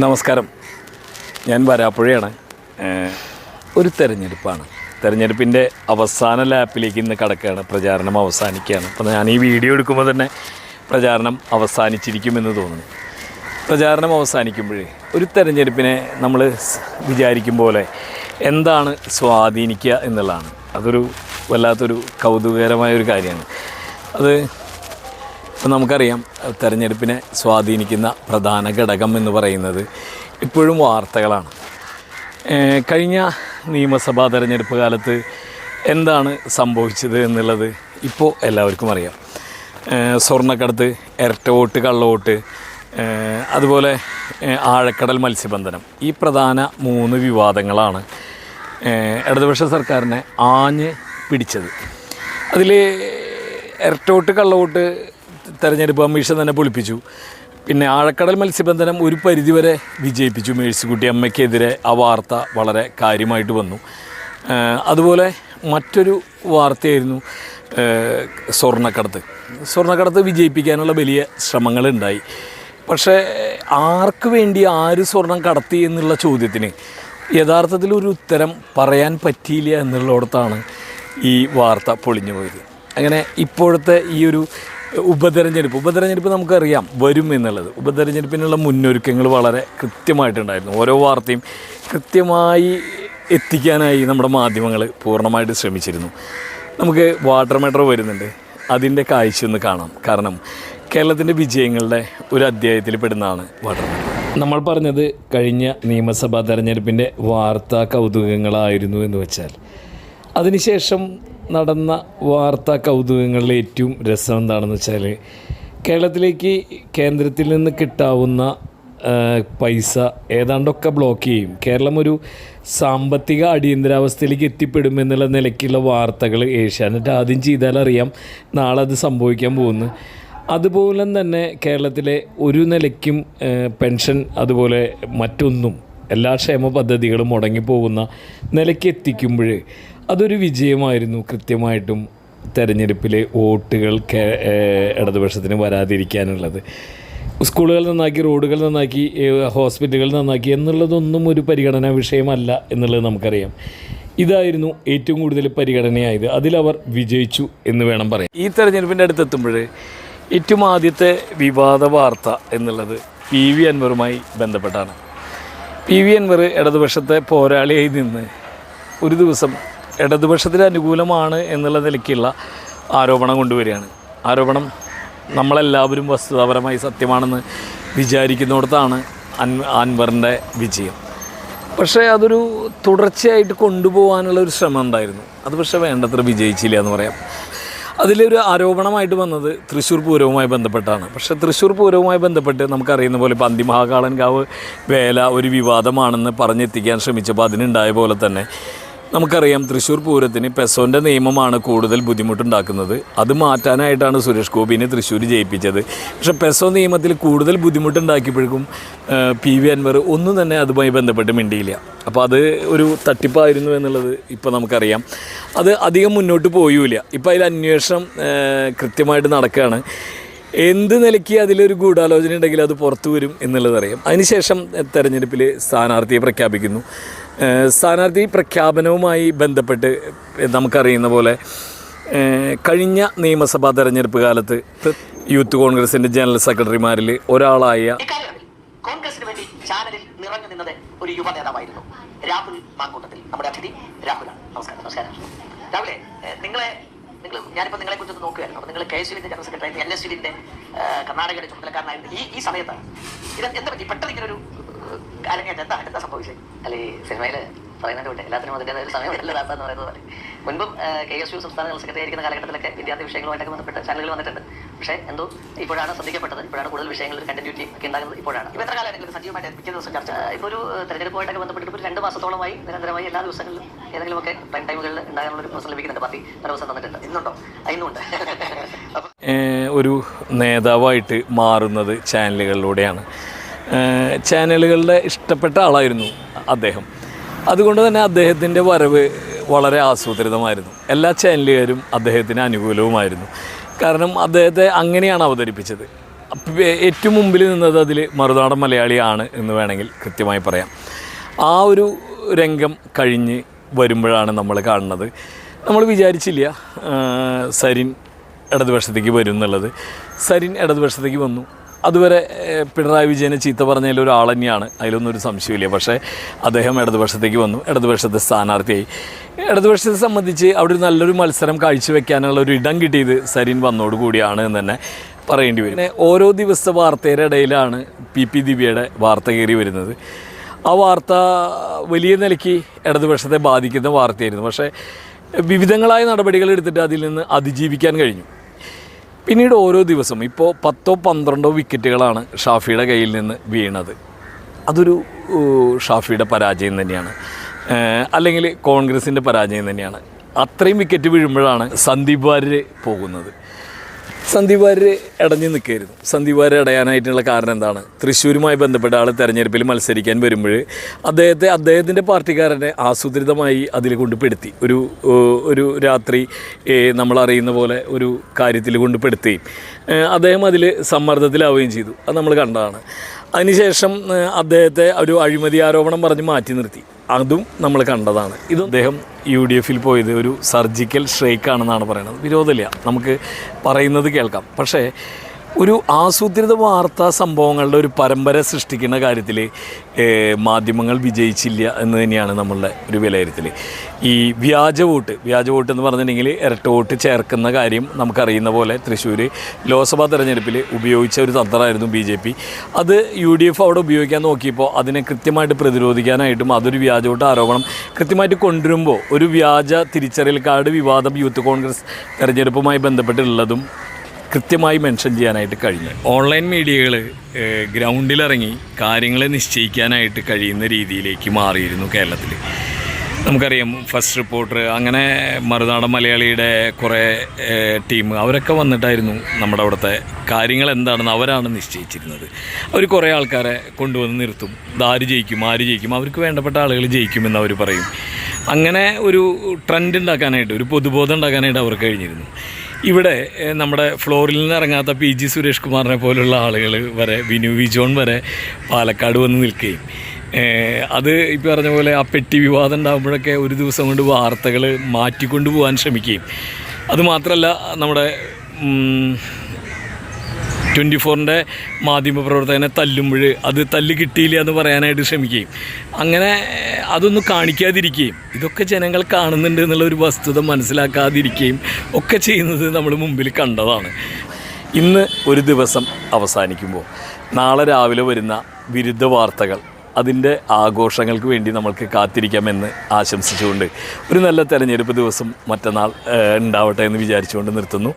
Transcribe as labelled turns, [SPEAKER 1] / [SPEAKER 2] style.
[SPEAKER 1] നമസ്കാരം. ഞാൻ വരാപ്പുഴയാണ്. ഒരു തെരഞ്ഞെടുപ്പാണ്. തെരഞ്ഞെടുപ്പിന്റെ അവസാന ലാപ്പിലേക്ക് ഇന്ന് കടക്കുകയാണ്. പ്രചാരണം അവസാനിക്കുകയാണ്. അപ്പോൾ ഞാൻ ഈ വീഡിയോ എടുക്കുമ്പോൾ തന്നെ പ്രചാരണം അവസാനിച്ചിരിക്കുമെന്ന് തോന്നുന്നു. പ്രചാരണം അവസാനിക്കുമ്പോഴേ ഒരു തെരഞ്ഞെടുപ്പിനെ നമ്മൾ വിചാരിക്കും പോലെ എന്താണ് സ്വാധീനിക്കുക എന്നുള്ളതാണ്. അതൊരു വല്ലാത്തൊരു കൗതുകകരമായ ഒരു കാര്യമാണ്. അത് ഇപ്പം നമുക്കറിയാം തെരഞ്ഞെടുപ്പിനെ സ്വാധീനിക്കുന്ന പ്രധാന ഘടകം എന്ന് പറയുന്നത് ഇപ്പോഴും വാർത്തകളാണ്. കഴിഞ്ഞ നിയമസഭാ തെരഞ്ഞെടുപ്പ് കാലത്ത് എന്താണ് സംഭവിച്ചത് എന്നുള്ളത് ഇപ്പോൾ എല്ലാവർക്കും അറിയാം. സ്വർണക്കടത്ത് ഇരട്ട വോട്ട് കള്ളവോട്ട് അതുപോലെ ആഴക്കടൽ മത്സ്യബന്ധനം ഈ പ്രധാന മൂന്ന് വിവാദങ്ങളാണ് ഇടതുപക്ഷ സർക്കാരിനെ ആഞ്ഞ് പിടിച്ചത്. അതിൽ ഇരട്ടോട്ട് കള്ളവോട്ട് തെരഞ്ഞെടുപ്പ് കമ്മീഷൻ തന്നെ പൊളിപ്പിച്ചു. പിന്നെ ആഴക്കടൽ മത്സ്യബന്ധനം ഒരു പരിധിവരെ വിജയിപ്പിച്ചു. മേഴ്സിക്കുട്ടി അമ്മയ്ക്കെതിരെ ആ വാർത്ത വളരെ കാര്യമായിട്ട് വന്നു. അതുപോലെ മറ്റൊരു വാർത്തയായിരുന്നു സ്വർണക്കടത്ത്. സ്വർണക്കടത്ത് വിജയിപ്പിക്കാനുള്ള വലിയ ശ്രമങ്ങളുണ്ടായി. പക്ഷേ ആർക്ക് വേണ്ടി ആര് സ്വർണം കടത്തി എന്നുള്ള ചോദ്യത്തിന് യഥാർത്ഥത്തിൽ ഒരു ഉത്തരം പറയാൻ പറ്റിയില്ല എന്നുള്ളിടത്താണ് ഈ വാർത്ത പൊളിഞ്ഞു പോയത് അങ്ങനെ ഇപ്പോഴത്തെ ഈ ഒരു ഉപതെരഞ്ഞെടുപ്പ്. ഉപതെരഞ്ഞെടുപ്പ് നമുക്കറിയാം വരും എന്നുള്ളത്. ഉപതെരഞ്ഞെടുപ്പിനുള്ള മുന്നൊരുക്കങ്ങൾ വളരെ കൃത്യമായിട്ടുണ്ടായിരുന്നു. ഓരോ വാർത്തയും കൃത്യമായി എത്തിക്കാനായി നമ്മുടെ മാധ്യമങ്ങൾ പൂർണമായിട്ട് ശ്രമിച്ചിരുന്നു. നമുക്ക് വാട്ടർ മെട്രോ വരുന്നുണ്ട്. അതിന്റെ കാഴ്ച ഒന്ന് കാണാം. കാരണം കേരളത്തിന്റെ വിജയങ്ങളുടെ ഒരു അധ്യായത്തിൽ പെടുന്നതാണ് വാട്ടർ മെട്രോ. നമ്മൾ പറഞ്ഞത് കഴിഞ്ഞ നിയമസഭാ തെരഞ്ഞെടുപ്പിന്റെ വാർത്താ കൗതുകങ്ങളായിരുന്നു എന്ന് വെച്ചാൽ അതിനുശേഷം നടന്ന വാർത്താ കൗതുകങ്ങളിലെ ഏറ്റവും രസം എന്താണെന്ന് വെച്ചാൽ കേരളത്തിലേക്ക് കേന്ദ്രത്തിൽ നിന്ന് കിട്ടാവുന്ന പൈസ ഏതാണ്ടൊക്കെ ബ്ലോക്ക് ചെയ്യും. കേരളം ഒരു സാമ്പത്തിക അടിയന്തരാവസ്ഥയിലേക്ക് എത്തിപ്പെടുമെന്നുള്ള നിലയ്ക്കുള്ള വാർത്തകൾ ഏഷ്യാനെറ്റ് ആദ്യം ചെയ്താലറിയാം നാളെ അത് സംഭവിക്കാൻ പോകുന്നു. അതുപോലെ തന്നെ കേരളത്തിലെ ഒരു നിലയ്ക്കും പെൻഷൻ അതുപോലെ മറ്റൊന്നും എല്ലാ ക്ഷേമ പദ്ധതികളും മുടങ്ങിപ്പോകുന്ന നിലയ്ക്ക് എത്തിക്കുമ്പോൾ അതൊരു വിജയമായിരുന്നു കൃത്യമായിട്ടും തെരഞ്ഞെടുപ്പിലെ വോട്ടുകൾ ഇടതുപക്ഷത്തിന് വരാതിരിക്കാനുള്ളത്. സ്കൂളുകൾ നന്നാക്കി റോഡുകൾ നന്നാക്കി ഹോസ്പിറ്റലുകൾ നന്നാക്കി എന്നുള്ളതൊന്നും ഒരു പരിഗണനാ വിഷയമല്ല എന്നുള്ളത് നമുക്കറിയാം. ഇതായിരുന്നു ഏറ്റവും കൂടുതൽ പരിഗണനയായത്. അതിലവർ വിജയിച്ചു എന്ന് വേണം പറയാം ഈ തെരഞ്ഞെടുപ്പിന്റെ അടുത്തെത്തുമ്പോൾ ഏറ്റവും ആദ്യത്തെ വിവാദ വാർത്ത എന്നുള്ളത് പി വി അൻവറുമായി ബന്ധപ്പെട്ടാണ്. പി വി അൻവർ ഇടതുപക്ഷത്തെ പോരാളിയായി നിന്ന് ഒരു ദിവസം ഇടതുപക്ഷത്തിന് അനുകൂലമാണ് എന്നുള്ള നിലയ്ക്കുള്ള ആരോപണം കൊണ്ടുവരികയാണ്. ആരോപണം നമ്മളെല്ലാവരും വസ്തുതാപരമായി സത്യമാണെന്ന് വിചാരിക്കുന്നിടത്താണ് അൻ അൻവറിന്റെ വിജയം. പക്ഷേ അതൊരു തുടർച്ചയായിട്ട് കൊണ്ടുപോകാനുള്ള ഒരു ശ്രമം ഉണ്ടായിരുന്നു. അത് പക്ഷേ വേണ്ടത്ര വിജയിച്ചില്ല എന്ന് പറയാം. അതിലൊരു ആരോപണമായിട്ട് വന്നത് തൃശ്ശൂർ പൂരവുമായി ബന്ധപ്പെട്ടാണ്. പക്ഷേ തൃശ്ശൂർ പൂരവുമായി ബന്ധപ്പെട്ട് നമുക്കറിയുന്ന പോലെ ഇപ്പോൾ അന്തിമഹാകാളൻകാവ് വേല ഒരു വിവാദമാണെന്ന് പറഞ്ഞെത്തിക്കാൻ ശ്രമിച്ചപ്പോൾ അതിനുണ്ടായ പോലെ തന്നെ നമുക്കറിയാം തൃശ്ശൂർ പൂരത്തിന് പെസോന്റെ നിയമമാണ് കൂടുതൽ ബുദ്ധിമുട്ടുണ്ടാക്കുന്നത്. അത് മാറ്റാനായിട്ടാണ് സുരേഷ് ഗോപിനെ തൃശ്ശൂർ ജയിപ്പിച്ചത്. പക്ഷേ പെസോ നിയമത്തിൽ കൂടുതൽ ബുദ്ധിമുട്ടുണ്ടാക്കിയപ്പോഴേക്കും പി വി അൻവർ ഒന്നും തന്നെ അതുമായി ബന്ധപ്പെട്ട് മിണ്ടിയില്ല. അപ്പോൾ അത് ഒരു തട്ടിപ്പായിരുന്നു എന്നുള്ളത് ഇപ്പോൾ നമുക്കറിയാം. അത് അധികം മുന്നോട്ട് പോയൂല ഇപ്പോൾ അതിൽ അന്വേഷണം കൃത്യമായിട്ട് നടക്കുകയാണ്. എന്ത് നിലയ്ക്ക് അതിലൊരു ഗൂഢാലോചന ഉണ്ടെങ്കിൽ അത് പുറത്തു വരും എന്നുള്ളത് അറിയാം. അതിനുശേഷം തെരഞ്ഞെടുപ്പിൽ സ്ഥാനാർത്ഥിയെ പ്രഖ്യാപിക്കുന്നു. സ്ഥാനാർത്ഥി പ്രഖ്യാപനവുമായി ബന്ധപ്പെട്ട് നമുക്കറിയുന്ന പോലെ കഴിഞ്ഞ നിയമസഭാ തെരഞ്ഞെടുപ്പ് കാലത്ത് യൂത്ത് കോൺഗ്രസിന്റെ ജനറൽ സെക്രട്ടറിമാരിൽ ഒരാളായ
[SPEAKER 2] വേണ്ടി ചാനലിൽ നിറഞ്ഞു രാഹുൽ മാങ്കൂട്ടത്തിൽ. നമ്മുടെ അതിഥി രാഹുലാണ്. നമസ്കാരം നമസ്കാരം. രാഹുലെ നിങ്ങളെ നിങ്ങൾ ഞാനിപ്പോൾ നിങ്ങളെ കുറിച്ച് നോക്കുകയായിരുന്നു അപ്പോൾ നിങ്ങൾ കെ എസ് യുവിന്റെ ജനറൽ സെക്രട്ടറി എൻ എസ് യുവിന്റെ കർണാടകയുടെ ചുമതലക്കാരനായിരുന്നു. ഈ ഈ സമയത്ത് ഇത് എന്താ പറ്റി? പെട്ടെന്ന് ഇങ്ങനെ ഒരു അരങ്ങേറ്റം എന്താ എന്താ സംഭവിച്ചത്
[SPEAKER 3] അല്ലെ സിനിമയിൽ പറയുന്നത് കൊണ്ട് കൂട്ടെ എല്ലാത്തിനും അതിന്റെതായ ഒരു സമയം ദാസ എന്ന് പറയുന്നത് പോലെ. മുൻപും കെ എസ് യു സംസ്ഥാന ജനറൽ സെക്രട്ടറി ആയിരിക്കുന്ന കാലഘട്ടത്തിലൊക്കെ വിദ്യാർത്ഥി വിഷയങ്ങളുമായിട്ടൊക്കെ ബന്ധപ്പെട്ട ചാനലുകൾ വന്നിട്ടുണ്ട്. പക്ഷേ എന്തോ ഇപ്പോഴാണ് ശ്രദ്ധിക്കപ്പെട്ടത്. ഇപ്പോഴാണ് കൂടുതൽ വിഷയങ്ങൾ കണ്ടിന്യൂറ്റി ഒക്കെ ഉണ്ടാകുന്നത് ഇപ്പോഴാണ്.
[SPEAKER 2] ഇപ്പോൾ എത്ര കാലമായിട്ട് സജീവമായിട്ട് മിക്ക ദിവസം ചർച്ച
[SPEAKER 3] ഇപ്പോൾ ഒരു തെരഞ്ഞെടുപ്പുമായിട്ടൊക്കെ ബന്ധപ്പെട്ട് ഒരു രണ്ട് മാസത്തോളമായി നിരന്തരമായി എല്ലാ ദിവസങ്ങളിലും ഏതെങ്കിലുമൊക്കെ പ്രൈം ടൈമുകളിൽ ഉണ്ടാകാനുള്ള ഒരു അവസരം ലഭിക്കുന്നുണ്ട്. പാർട്ടി ദിവസം തന്നിട്ടുണ്ട്.
[SPEAKER 2] ഇന്നുണ്ടോ?
[SPEAKER 1] ഏഹ് ഒരു നേതാവായിട്ട് മാറുന്നത് ചാനലുകളിലൂടെയാണ്. ചാനലുകളുടെ ഇഷ്ടപ്പെട്ട ആളായിരുന്നു അദ്ദേഹം. അതുകൊണ്ട് തന്നെ അദ്ദേഹത്തിന്റെ വരവ് വളരെ ആസൂത്രിതമായിരുന്നു. എല്ലാ ചാനലുകാരും അദ്ദേഹത്തിന് അനുകൂലവുമായിരുന്നു. കാരണം അദ്ദേഹത്തെ അങ്ങനെയാണ് അവതരിപ്പിച്ചത്. ഏറ്റവും മുമ്പിൽ നിന്നത് അതിൽ മറുനാടൻ മലയാളിയാണ് എന്ന് വേണമെങ്കിൽ കൃത്യമായി പറയാം. ആ ഒരു രംഗം കഴിഞ്ഞ് വരുമ്പോഴാണ് നമ്മൾ കാണുന്നത്. നമ്മൾ വിചാരിച്ചില്ല സരിൻ ഇടതുപക്ഷത്തേക്ക് വരും എന്നുള്ളത്. സരിൻ ഇടതുപക്ഷത്തേക്ക് വന്നു. അതുവരെ പിണറായി വിജയനെ ചീത്ത പറഞ്ഞതിൽ ഒരാൾ തന്നെയാണ്. അതിലൊന്നും ഒരു സംശയമില്ല പക്ഷേ അദ്ദേഹം ഇടതുപക്ഷത്തേക്ക് വന്നു. ഇടതുപക്ഷത്തെ സ്ഥാനാർത്ഥിയായി. ഇടതുപക്ഷത്തെ സംബന്ധിച്ച് അവിടെ ഒരു നല്ലൊരു മത്സരം കാഴ്ചവെക്കാനുള്ള ഒരു ഇടം കിട്ടിയത് സരിൻ വന്നോടുകൂടിയാണ് എന്ന് തന്നെ പറയേണ്ടി വരും. ഓരോ ദിവസത്തെ വാർത്തയുടെ ഇടയിലാണ് പി പി ദിവ്യയുടെ വാർത്ത കയറി വരുന്നത്. ആ വാർത്ത വലിയ നിലയ്ക്ക് ഇടതുപക്ഷത്തെ ബാധിക്കുന്ന വാർത്തയായിരുന്നു. പക്ഷേ വിവിധങ്ങളായ നടപടികൾ എടുത്തിട്ട് അതിൽ നിന്ന് അതിജീവിക്കാൻ കഴിഞ്ഞു. പിന്നീട് ഓരോ ദിവസം ഇപ്പോൾ പത്തോ പന്ത്രണ്ടോ വിക്കറ്റുകളാണ് ഷാഫിയുടെ കയ്യിൽ നിന്ന് വീണത്. അതൊരു ഷാഫിയുടെ പരാജയം തന്നെയാണ്. അല്ലെങ്കിൽ കോൺഗ്രസിന്റെ പരാജയം തന്നെയാണ്. അത്രയും വിക്കറ്റ് വീഴുമ്പോഴാണ് സന്ദീപ് വാര്യർ പോകുന്നത്. സന്ദീപ് വാര്യർ ഇടഞ്ഞു നിൽക്കുകയായിരുന്നു. സന്ദീപ് വാര്യർ ഇടയാനായിട്ടുള്ള കാരണം എന്താണ്? തൃശ്ശൂരുമായി ബന്ധപ്പെട്ട ആൾ തെരഞ്ഞെടുപ്പിൽ മത്സരിക്കാൻ വരുമ്പോൾ അദ്ദേഹത്തെ അദ്ദേഹത്തിന്റെ പാർട്ടിക്കാരനെ ആസൂത്രിതമായി അതിൽ കൊണ്ടുപെടുത്തി ഒരു ഒരു രാത്രി നമ്മൾ അറിയുന്ന പോലെ ഒരു കാര്യത്തിൽ കൊണ്ട് പെടുത്തുകയും അദ്ദേഹം അതിൽ സമ്മർദ്ദത്തിലാവുകയും ചെയ്തു. അത് നമ്മൾ കണ്ടതാണ്. അതിനുശേഷം അദ്ദേഹത്തെ ഒരു അഴിമതി ആരോപണം പറഞ്ഞ് മാറ്റി നിർത്തി. അതും നമ്മൾ കണ്ടതാണ്. ഇത് അദ്ദേഹം യു ഡി എഫിൽ പോയത് ഒരു സർജിക്കൽ സ്ട്രൈക്കാണെന്നാണ് പറയുന്നത്. വിരോധമില്ല. നമുക്ക് പറയുന്നത് കേൾക്കാം. പക്ഷേ ഒരു ആസൂത്രിത വാർത്താ സംഭവങ്ങളുടെ ഒരു പരമ്പര സൃഷ്ടിക്കുന്ന കാര്യത്തിൽ മാധ്യമങ്ങൾ വിജയിച്ചില്ല എന്ന് തന്നെയാണ് നമ്മളുടെ ഒരു വിലയിരുത്തൽ ഈ വ്യാജ വോട്ട് വ്യാജ വോട്ട് എന്ന് പറഞ്ഞിട്ടുണ്ടെങ്കിൽ ഇരട്ട വോട്ട് ചേർക്കുന്ന കാര്യം നമുക്കറിയുന്ന പോലെ തൃശ്ശൂർ ലോക്സഭാ തെരഞ്ഞെടുപ്പിൽ ഉപയോഗിച്ച ഒരു തന്ത്രമായിരുന്നു ബി ജെ പി. അത് യു ഡി എഫ് അവിടെ ഉപയോഗിക്കാൻ നോക്കിയപ്പോൾ അതിനെ കൃത്യമായിട്ട് പ്രതിരോധിക്കാനായിട്ടും അതൊരു വ്യാജ വോട്ട് ആരോപണം കൃത്യമായിട്ട് കൊണ്ടുവരുമ്പോൾ ഒരു വ്യാജ തിരിച്ചറിയൽ കാർഡ് വിവാദം യൂത്ത് കോൺഗ്രസ് തെരഞ്ഞെടുപ്പുമായി ബന്ധപ്പെട്ടുള്ളതും കൃത്യമായി മെൻഷൻ ചെയ്യാനായിട്ട് കഴിഞ്ഞു. ഓൺലൈൻ മീഡിയകൾ ഗ്രൗണ്ടിലിറങ്ങി കാര്യങ്ങളെ നിശ്ചയിക്കാനായിട്ട് കഴിയുന്ന രീതിയിലേക്ക് മാറിയിരുന്നു കേരളത്തിൽ നമുക്കറിയാം ഫസ്റ്റ് റിപ്പോർട്ടർ അങ്ങനെ മറുനാടൻ മലയാളിയുടെ കുറേ ടീം അവരൊക്കെ വന്നിട്ടായിരുന്നു നമ്മുടെ അവിടുത്തെ കാര്യങ്ങൾ എന്താണെന്ന് അവരാണ് നിശ്ചയിച്ചിരുന്നത്. അവർ കുറേ ആൾക്കാരെ കൊണ്ടുവന്ന് നിർത്തും. ആര് ജയിക്കും ആര് ജയിക്കും അവർക്ക് വേണ്ടപ്പെട്ട ആളുകൾ ജയിക്കുമെന്ന് അവർ പറയും. അങ്ങനെ ഒരു ട്രെൻഡ് ഉണ്ടാക്കാനായിട്ട് ഒരു പൊതുബോധം ഉണ്ടാക്കാനായിട്ട് അവർക്ക് കഴിഞ്ഞിരുന്നു. ഇവിടെ നമ്മുടെ ഫ്ലോറിൽ നിന്ന് ഇറങ്ങാത്ത പി ജി സുരേഷ് കുമാറിനെ പോലുള്ള ആളുകൾ വരെ വിനു വിജോൺ വരെ പാലക്കാട് വന്ന് നിൽക്കുകയും. അത് ഈ പറഞ്ഞ പോലെ ആ പെട്ടി വിവാദം ഉണ്ടാകുമ്പോഴൊക്കെ ഒരു ദിവസം കൊണ്ട് വാർത്തകൾ മാറ്റിക്കൊണ്ടു പോകാൻ ശ്രമിക്കുകയും അതുമാത്രമല്ല നമ്മുടെ ട്വന്റി ഫോറിന്റെ മാധ്യമപ്രവർത്തകനെ തല്ലുമ്പോൾ അത് തല്ല് കിട്ടിയില്ല എന്ന് പറയാനായിട്ട് ശ്രമിക്കുകയും. അങ്ങനെ അതൊന്നും കാണിക്കാതിരിക്കുകയും ഇതൊക്കെ ജനങ്ങൾ കാണുന്നുണ്ട് എന്നുള്ള ഒരു വസ്തുത മനസ്സിലാക്കാതിരിക്കുകയും ഒക്കെ ചെയ്യുന്നത് നമ്മൾ മുമ്പിൽ കണ്ടതാണ്. ഇന്ന് ഒരു ദിവസം അവസാനിക്കുമ്പോൾ നാളെ രാവിലെ വരുന്ന വിരുദ്ധ വാർത്തകൾ അതിന്റെ ആഘോഷങ്ങൾക്ക് വേണ്ടി നമ്മൾക്ക് കാത്തിരിക്കാമെന്ന് ആശംസിച്ചുകൊണ്ട് ഒരു നല്ല തെരഞ്ഞെടുപ്പ് ദിവസം മറ്റന്നാൾ ഉണ്ടാവട്ടെ എന്ന് വിചാരിച്ചുകൊണ്ട് നിർത്തുന്നു.